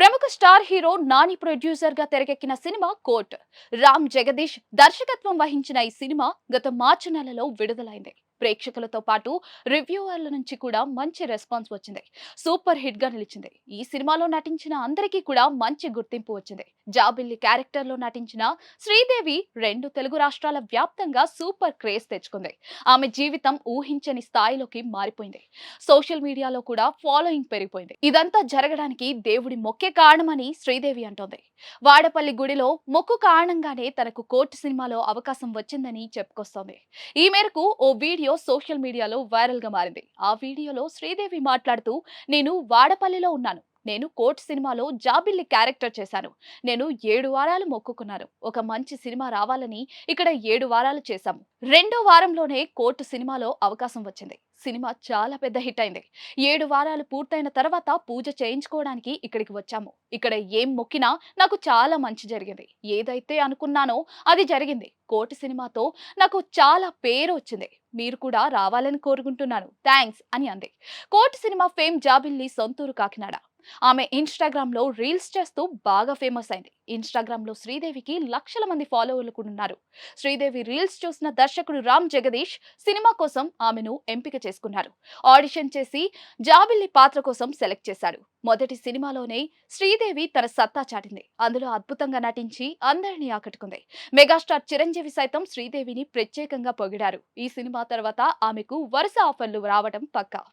ప్రముఖ star hero Nani ప్రొడ్యూసర్గా తెరకెక్కిన సినిమా కోర్ట్. రామ్ జగదీష్ దర్శకత్వం వహించిన ఈ సినిమా గత మార్చి నెలలో విడుదలైంది. ప్రేక్షకులతో పాటు రివ్యూవర్ల నుంచి కూడా మంచి రెస్పాన్స్ వచ్చింది. సూపర్ హిట్గా నిలిచింది. ఈ సినిమాలో నటించిన అందరికీ కూడా మంచి గుర్తింపు వచ్చింది. జాబిల్లి క్యారెక్టర్లో నటించిన శ్రీదేవి రెండు తెలుగు రాష్ట్రాల వ్యాప్తంగా సూపర్ క్రేజ్ తెచ్చుకుంది. ఆమె జీవితం ఊహించని స్థాయిలోకి మారిపోయింది. సోషల్ మీడియాలో కూడా ఫాలోయింగ్ పెరిగిపోయింది. ఇదంతా జరగడానికి దేవుడి మొక్కే కారణమని శ్రీదేవి అంటోంది. వాడపల్లి గుడిలో మొక్కు కారణంగానే తనకు కోర్టు సినిమాలో అవకాశం వచ్చిందని చెప్పుకొస్తోంది. ఈ మేరకు ఓ వీడియో సోషల్ మీడియాలో వైరల్గా మారింది. ఆ వీడియోలో శ్రీదేవి మాట్లాడుతూ నేను వాడపల్లిలో ఉన్నాను. నేను కోర్ట్ సినిమాలో జాబిల్లి క్యారెక్టర్ చేశాను. నేను ఏడు వారాలు మొక్కుకున్నాను ఒక మంచి సినిమా రావాలని ఇక్కడ ఏడు వారాలు చేశాము రెండో వారంలోనే కోర్టు సినిమాలో అవకాశం వచ్చింది. సినిమా చాలా పెద్ద హిట్ అయింది. ఏడు వారాలు పూర్తయిన తర్వాత పూజ చేయించుకోవడానికి ఇక్కడికి వచ్చాము. ఇక్కడ ఏం మొక్కినా నాకు చాలా మంచి జరిగింది. ఏదైతే అనుకున్నానో అది జరిగింది. కోటి సినిమాతో నాకు చాలా పేరు వచ్చింది. మీరు కూడా రావాలని కోరుకుంటున్నాను. థ్యాంక్స్ అని అంది. కోటి సినిమా ఫేమ్ జాబిల్లి సొంతూరు కాకినాడ. ఆమె ఇన్స్టాగ్రామ్లో రీల్స్ చేస్తూ బాగా ఫేమస్ అయింది. ఇన్స్టాగ్రామ్లో శ్రీదేవికి లక్షల మంది ఫాలోవర్లు కూడా ఉన్నారు. శ్రీదేవి రీల్స్ చూసిన దర్శకుడు రామ్ జగదీష్ సినిమా కోసం ఆమెను ఎంపిక చేసుకున్నారు. ఆడిషన్ చేసి జాబిల్లి పాత్ర కోసం సెలెక్ట్ చేశాడు. మొదటి సినిమాలోనే శ్రీదేవి తన సత్తా చాటింది. అందులో అద్భుతంగా నటించి అందరినీ ఆకట్టుకుంది. మెగాస్టార్ చిరంజీవి సైతం శ్రీదేవిని ప్రత్యేకంగా పొగిడారు. ఈ సినిమా తర్వాత ఆమెకు వరుస ఆఫర్లు రావడం పక్కా.